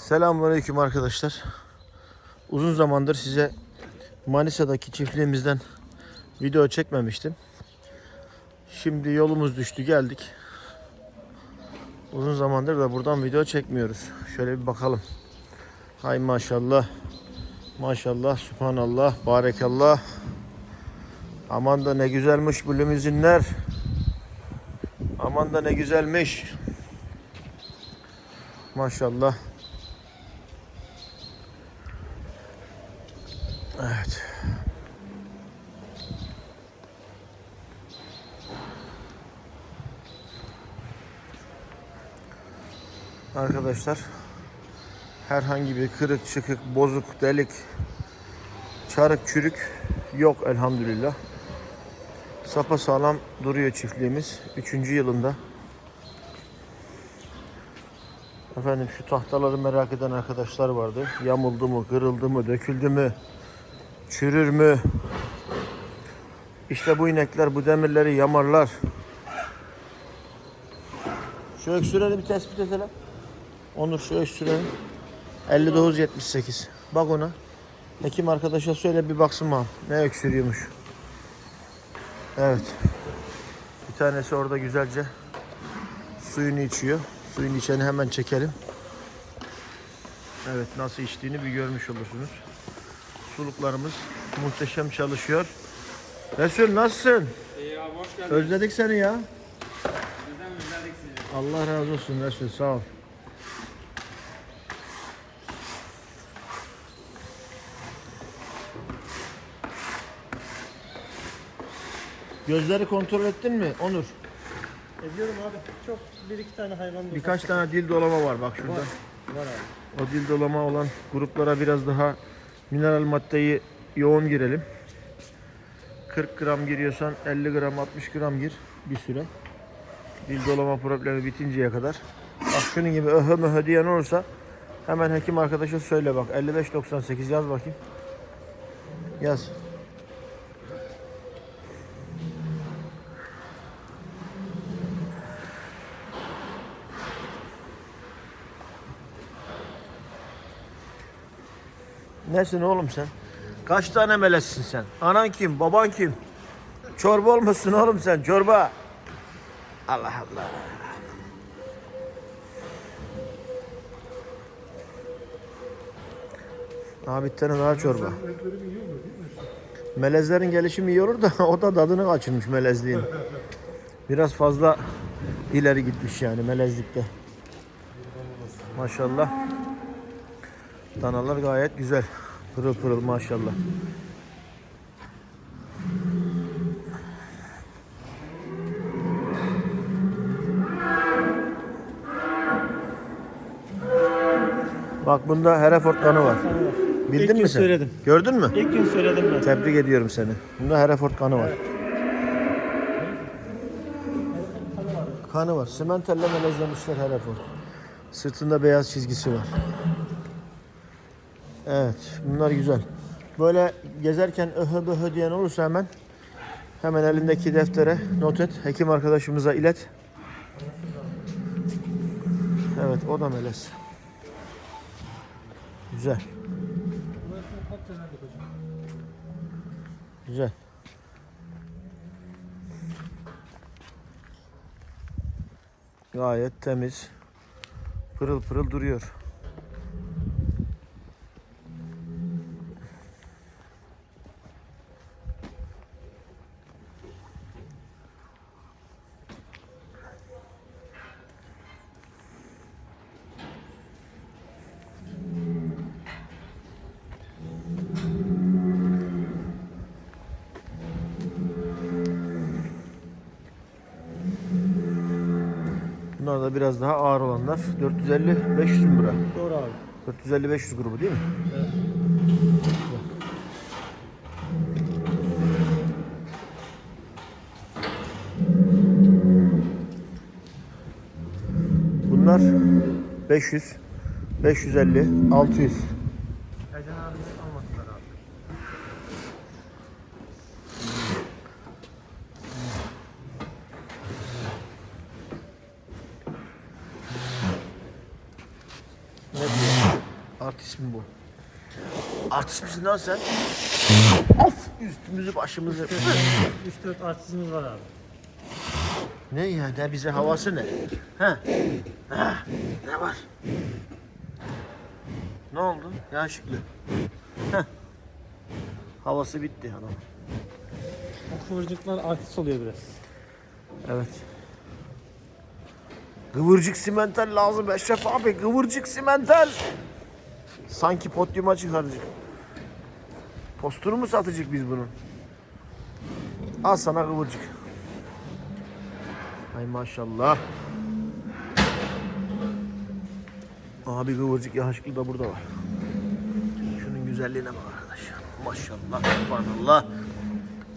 Selamünaleyküm arkadaşlar. Uzun zamandır size Manisa'daki çiftliğimizden video çekmemiştim. Şimdi yolumuz düştü geldik. Uzun zamandır da buradan video çekmiyoruz. Şöyle bir bakalım. Hay maşallah. Maşallah, subhanallah, barekallah. Aman da ne güzelmiş bu limuzinler. Aman da ne güzelmiş. Maşallah. Evet. Arkadaşlar herhangi bir kırık, çıkık, bozuk, delik, çarık, çürük yok elhamdülillah. Sapa sağlam duruyor çiftliğimiz. Üçüncü yılında. Efendim şu tahtaları merak eden arkadaşlar vardı. Yamuldu mu, kırıldı mı, döküldü mü, çürür mü? İşte bu inekler bu demirleri yamarlar. Şu öksüreni bir tespit edelim. Onur şu öksüreni. 5978. Bak ona. Hekim arkadaşa söyle bir baksın bana. Ne öksürüyormuş. Evet. Bir tanesi orada güzelce suyunu içiyor. Suyunu içeni hemen çekelim. Evet nasıl içtiğini bir görmüş olursunuz. Suluklarımız muhteşem çalışıyor. Resul nasılsın? İyi abi hoş geldin. Özledik seni ya. Bizden özledik sizi. Allah razı olsun Resul sağ ol. Gözleri kontrol ettin mi Onur? Ediyorum abi. Çok bir iki tane hayvan da Birkaç tane dil dolama var bak şurada. var abi. O dil dolama olan gruplara biraz daha mineral maddeyi yoğun girelim. 40 gram giriyorsan 50 gram 60 gram gir bir süre. Dil dolama problemi bitinceye kadar. Bak şunun gibi öhö möhö diyen olursa hemen hekim arkadaşa söyle bak 55-98 yaz bakayım. Yaz. Nesin oğlum sen? Kaç tane melezsin sen? Anan kim? Baban kim? Çorba olmuşsun oğlum sen çorba. Allah Allah. Abi bir tane daha çorba. Melezlerin gelişimi iyi olur da o da tadını kaçırmış melezliğin. Biraz fazla ileri gitmiş yani melezlikte. Maşallah. Danalar gayet güzel. Pırıl pırıl maşallah. Bak bunda Hereford kanı var. Bildin İlk mi gün sen? söyledim. Gördün mü? İlk gün söyledim ben. Tebrik ediyorum seni. Bunda Hereford kanı var. Kanı var. Simentelle melezlemişler Hereford. Sırtında beyaz çizgisi var. Evet, bunlar güzel. Böyle gezerken öhö böhö diyen olursa hemen hemen elindeki deftere not et. Hekim arkadaşımıza ilet. Evet, o da melez. Güzel. Güzel. Gayet temiz. Pırıl pırıl duruyor. Bunlar da biraz daha ağır olanlar. 450-500 mü bura? Doğru abi. 450-500 grubu değil mi? Bunlar 500, 550, 600. Ercan abi almadılar abi. Ne diyor? Artist mi bu? Artist misin lan sen? of! Üstümüzü başımızı. 3-4 artistimiz var abi. ne ya? Ne bize havası ne? Ha? Ha? Ne var? Ne oldu? Yanlışlıkla. Heh. Havası bitti adam. O kıvırcıklar artist oluyor biraz. Evet. Kıvırcık simental lazım Eşref abi. Kıvırcık simental. Sanki podyuma çıkaracak. Postunu mu satacak biz bunun? Al sana kıvırcık. Ay maşallah. Abi kıvırcık yakışıklı da burada var. Şunun güzelliğine bak arkadaş. Maşallah, subhanallah.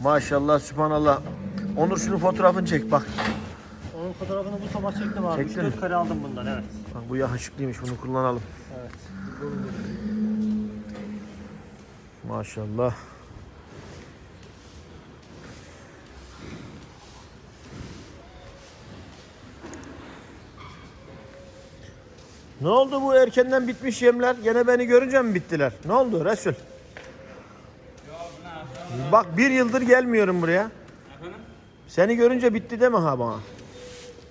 Maşallah, subhanallah. Onur şunun fotoğrafını çek bak. Fotoğrafını bu sabah çektim abi. Çektin mi? 3-4 kare aldım bundan evet. Bak bu yakışıklıymış bunu kullanalım. Evet. Maşallah. Ne oldu bu erkenden bitmiş yemler? Gene beni görünce mi bittiler? Ne oldu Resul? Bak bir yıldır gelmiyorum buraya. Efendim? Seni görünce bitti deme ha bana.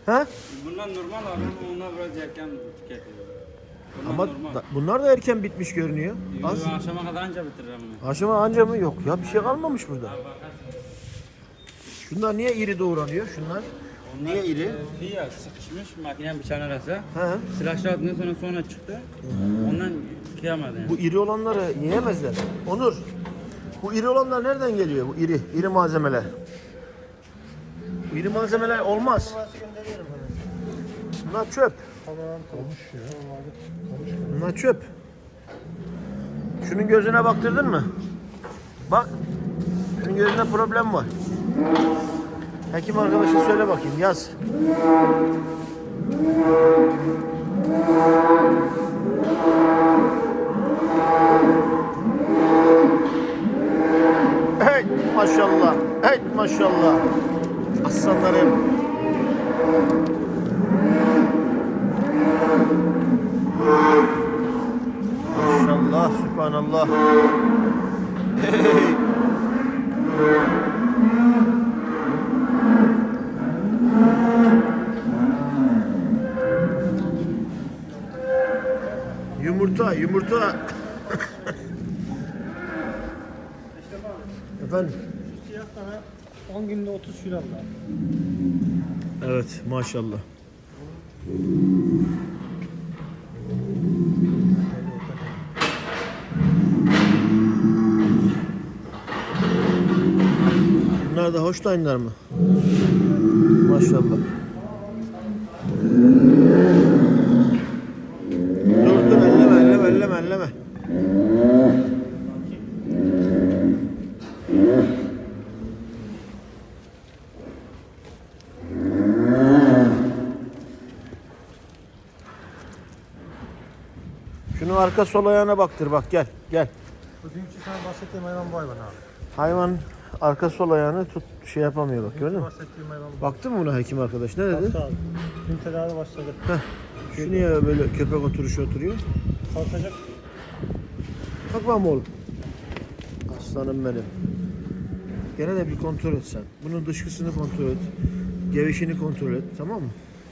Ha? Bunlar normal abi ama onlar biraz erken tüketiyor. Bunlar Ama normal. da- bunlar da erken bitmiş görünüyor. Az. Az. Akşama kadar anca bitiririm bunu. Aşama anca mı? Yok ya bir şey kalmamış burada. Abi bakarsın. Şunlar niye iri doğranıyor? Şunlar niye iri? Bir ya sıkışmış makinenin bıçağın arası. He. Silahşatından sonra sonra çıktı. Ondan kıyamadı yani. Bu iri olanları yiyemezler. Onur. Bu iri olanlar nereden geliyor? Bu iri, iri malzemeler. İri malzemeler olmaz. Bunlar çöp. Bunlar çöp. Şunun gözüne baktırdın mı? Bak. Şunun gözünde problem var. Hekim arkadaşın söyle bakayım yaz. Hey maşallah. Hey maşallah. Aslanlarım. Maşallah, subhanallah. Hey. Yumurta, yumurta. Efendim? Şu siyah tane 10 günde 30 kilo aldı. Evet, maşallah. Bunlar da Holstein'lar mı? Maşallah. Arka sol ayağına baktır bak gel gel. Bu dünkü sana bahsettiğim hayvan bu hayvan abi. Hayvan arka sol ayağını tut şey yapamıyor bak gördün mü? Bahsettiğim hayvan bu. Baktın mı buna hekim arkadaş ne dedi? Baktı abi. Dün tedavi başladı. Şu niye böyle köpek oturuşu oturuyor? Kalkacak. Kalkma mı oğlum? Aslanım benim. Gene de bir kontrol et sen. Bunun dışkısını kontrol et. Gevişini kontrol et tamam mı?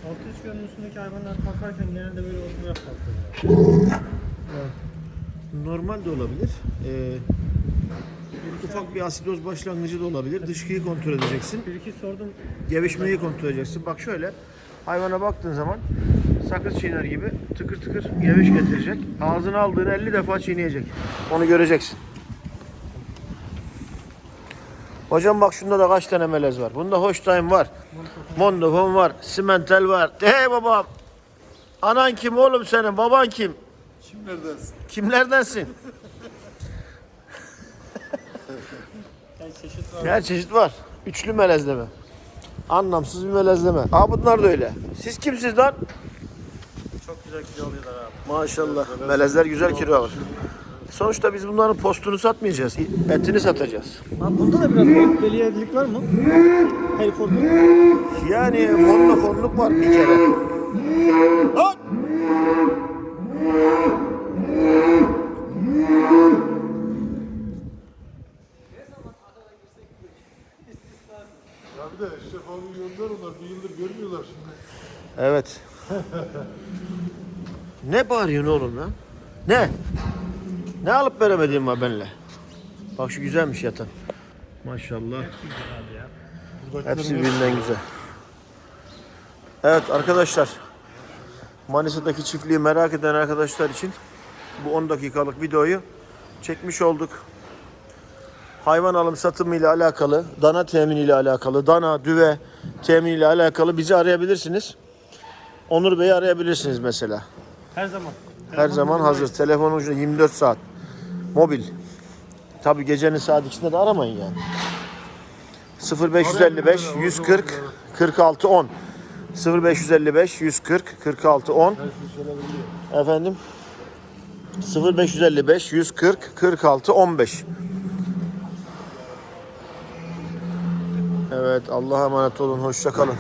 Altı üst görünüşündeki hayvanlar kalkarken genelde böyle oturarak kalkıyor. Normal de olabilir. Ee, ufak bir asidoz başlangıcı da olabilir. Dışkıyı kontrol edeceksin. Bir iki sordum. Gevişmeyi kontrol edeceksin. Bak şöyle hayvana baktığın zaman sakız çiğner gibi tıkır tıkır geviş getirecek. Ağzına aldığını 50 defa çiğneyecek. Onu göreceksin. Hocam bak şunda da kaç tane melez var. Bunda Holstein var. Mondofon var. Simental var. Hey babam. Anan kim oğlum senin? Baban kim? Kimlerdensin? Kimlerdensin? Yani çeşit var. Her çeşit var. Üçlü melezleme. Anlamsız bir melezleme. Aa bunlar da öyle. Siz kimsiniz lan? Çok güzel kilo alıyorlar abi. Maşallah. Melezler güzel kilo alır. Sonuçta biz bunların postunu satmayacağız. Etini satacağız. Abi bunda da biraz deli- deli evlilik var mı? Hereford'un. Yani fonla fonluk var bir kere. Lan! falan gönder onlar. Bir yıldır görmüyorlar şimdi. Evet. ne bağırıyorsun oğlum lan? Ne? Ne alıp veremediğim var benimle? Bak şu güzelmiş yatan. Maşallah. Hepsi birbirinden güzel. Evet arkadaşlar. Manisa'daki çiftliği merak eden arkadaşlar için bu 10 dakikalık videoyu çekmiş olduk. Hayvan alım satımı ile alakalı, dana temini ile alakalı, dana, düve temini ile alakalı bizi arayabilirsiniz. Onur Bey'i arayabilirsiniz mesela. Her zaman. Her zaman hazır. Telefon ucunda 24 saat. Mobil. Tabi gecenin saat ikisinde de aramayın yani. 0555 140 46 10 0555 140 46 10 Efendim 0555 140 46 15 Evet Allah'a emanet olun. Hoşça kalın.